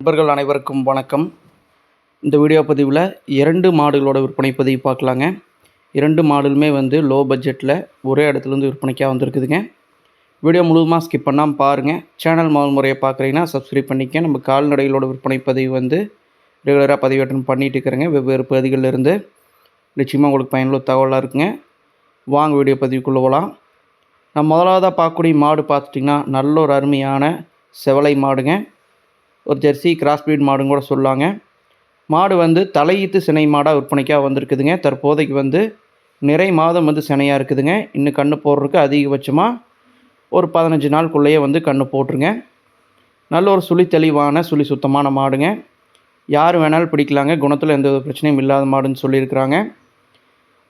நண்பர்கள் அனைவருக்கும் வணக்கம். இந்த வீடியோ பதிவில் இரண்டு மாடுகளோட விற்பனை பதிவு பார்க்கலாங்க. இரண்டு மாடலுமே வந்து லோ பட்ஜெட்டில் ஒரே இடத்துலேருந்து விற்பனைக்காக வந்திருக்குதுங்க. வீடியோ முழுவதுமாக ஸ்கிப் பண்ணாமல் பாருங்கள் சேனல் முதல் முறையை பார்க்குறீங்கன்னா சப்ஸ்கிரைப் பண்ணிக்க நம்ம கால்நடைகளோட விற்பனை பதிவு வந்து ரெகுலராக பதிவேற்றம் பண்ணிட்டு இருக்கிறேங்க. வெவ்வேறு பகுதிகளில் இருந்து. நிச்சயமாக உங்களுக்கு பயனுள்ள தகவலாக இருக்குங்க. வாங்க வீடியோ பதிவுக்குள்ளே போகலாம் நம்ம முதலாவதாக பார்க்கக்கூடிய மாடு பார்த்துட்டிங்கன்னா நல்ல ஒரு அருமையான செவலை மாடுங்க. ஒரு ஜெர்சி கிராஸ் பிரீட் மாடுன்னு கூட சொல்லாங்க மாடு வந்து தலையீத்து சினை மாடாக விற்பனைக்காக வந்திருக்குதுங்க. தற்போதைக்கு வந்து நிறை மாதம் வந்து சினையாக இருக்குதுங்க. இன்னும் கன்று போடுறதுக்கு அதிகபட்சமாக ஒரு பதினஞ்சு நாளுக்குள்ளேயே வந்து கன்று போட்டுருங்க. நல்ல ஒரு சுழி தெளிவான சுழி சுத்தமான மாடுங்க. யார் வேணாலும் பிடிக்கலாங்க. குணத்தில் எந்த ஒரு பிரச்சனையும் இல்லாத மாடுன்னு சொல்லியிருக்கிறாங்க.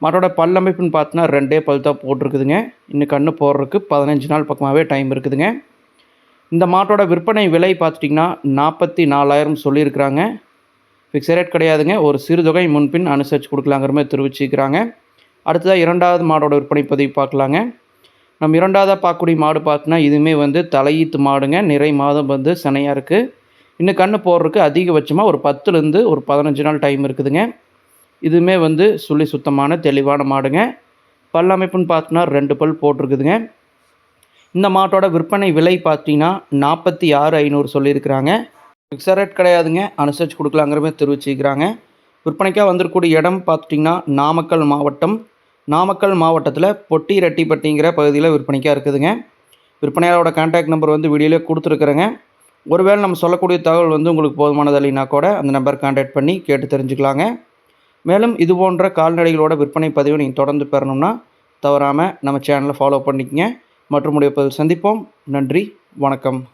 மாட்டோட பல்லமைப்புன்னு பார்த்தோன்னா ரெண்டே பல் தான் போட்டிருக்குதுங்க. இன்னும் கன்று போடுறதுக்கு பதினஞ்சு நாள் பக்கமாகவே டைம் இருக்குதுங்க. இந்த மாட்டோட விற்பனை விலை பார்த்துட்டிங்கன்னா நாற்பத்தி நாலாயிரம் சொல்லியிருக்கிறாங்க. ஃபிக்ஸ் ரேட் கிடையாதுங்க. ஒரு சிறு தொகை முன்பின் அனுசரித்து கொடுக்கலாங்கிற மாதிரி தெரிவிச்சுக்கிறாங்க அடுத்ததாக இரண்டாவது மாடோட விற்பனை பதிவு பார்க்கலாங்க. நம்ம இரண்டாவதாக பார்க்கக்கூடிய மாடு பார்த்தோன்னா இதுவுமே வந்து தலையீத்து மாடுங்க. நிறை மாதம் வந்து சினையாக இருக்குது இன்னும் கன்று போடுறதுக்கு அதிகபட்சமாக ஒரு பத்துலேருந்து ஒரு பதினஞ்சு நாள் டைம் இருக்குதுங்க. இதுவுமே வந்து சுழி சுத்தமான தெளிவான மாடுங்க. பல்லமைப்புன்னு பார்த்தோன்னா ரெண்டு பல் போட்டிருக்குதுங்க. இந்த மாட்டோட விற்பனை விலை பார்த்தீங்கன்னா நாற்பத்தி ஆறு ஐநூறு சொல்லியிருக்கிறாங்க. ஃபிக்ஸட் ரேட் கிடையாதுங்க. அனுசரித்து கொடுக்கலாங்கிற மாதிரி தெரிவிச்சுக்கிறாங்க. விற்பனைக்காக வந்திருக்கக்கூடிய இடம் பார்த்துட்டிங்கன்னா நாமக்கல் மாவட்டம். நாமக்கல் மாவட்டத்தில் பொட்டி ரெட்டிப்பட்டிங்கிற பகுதியில் விற்பனைக்காக இருக்குதுங்க. விற்பனையாளரோட கான்டாக்ட் நம்பர் வந்து வீடியோலேயே கொடுத்துருக்குறேங்க. ஒருவேளை நம்ம சொல்லக்கூடிய தகவல் வந்து உங்களுக்கு போதுமானது இல்லைனா கூட அந்த நம்பர் கான்டாக்ட் பண்ணி கேட்டு தெரிஞ்சுக்கலாங்க. மேலும் இது போன்ற கால்நடைகளோட விற்பனை பதிவை நீங்கள் தொடர்ந்து பெறணும்னா தவறாமல் நம்ம சேனலை ஃபாலோ பண்ணிக்கங்க. மற்றும் உடைய சந்திப்போம். நன்றி வணக்கம்.